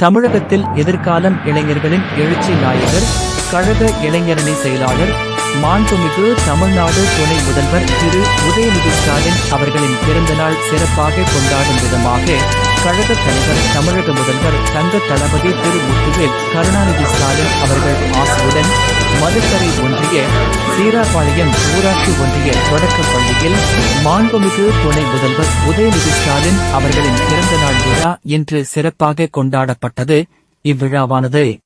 தமிழகத்தில் எதிர்காலம் இளைஞர்களின் எழுச்சி நாயகர் கழக இளைஞரணி செயலாளர் மாண்புமிகு தமிழ்நாடு துணை முதல்வர் திரு. உதயநிதி ஸ்டாலின் அவர்களின் பிறந்தநாள் சிறப்பாக கொண்டாடும் விதமாக கழக தலைவர் தமிழக முதல்வர் தங்க தளபதி திரு முத்துவேல் கருணாநிதி ஸ்டாலின் அவர்கள் ஆசையுடன் மதுக்கரை ஒன்றிய சீராபாளையம் ஊராட்சி ஒன்றிய தொடக்க பள்ளியில் மாண்புமிகு துணை முதல்வர் உதயநிதி ஸ்டாலின் அவர்களின் பிறந்த நாள் விழா இன்று சிறப்பாக கொண்டாடப்பட்டது. இவ்விழாவானது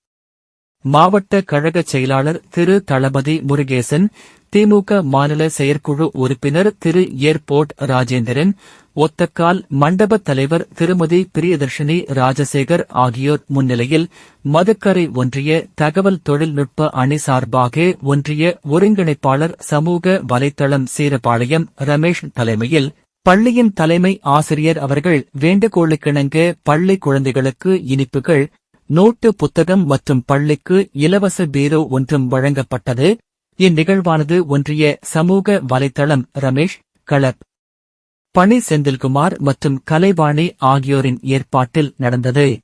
மாவட்ட கழக செயலாளர் திரு. தளபதி முருகேசன் திமுக மாநில செயற்குழு உறுப்பினர் திரு. ஏர்போர்ட் ராஜேந்திரன் ஒத்தக்கால் மண்டப தலைவர் திருமதி பிரியதர்ஷினி ராஜசேகர் ஆகியோர் முன்னிலையில் மதுக்கரை ஒன்றிய தகவல் தொழில்நுட்ப அணி சார்பாக ஒன்றிய ஒருங்கிணைப்பாளர் சமூக வலைதளம் சீரபாளையம் ரமேஷ் தலைமையில் பள்ளியின் தலைமை ஆசிரியர் அவர்கள் வேண்டுகோளுக்கிணங்க பள்ளி குழந்தைகளுக்கு இனிப்புகள் நோட்டு புத்தகம் மற்றும் பள்ளிக்கு இலவச பீரோ ஒன்றும் வழங்கப்பட்டது. இந்நிகழ்வானது ஒன்றிய சமூக வலைதளம் ரமேஷ் களப் பணி செந்தில்குமார் மற்றும் கலைவாணி ஆகியோரின் ஏற்பாட்டில் நடந்தது.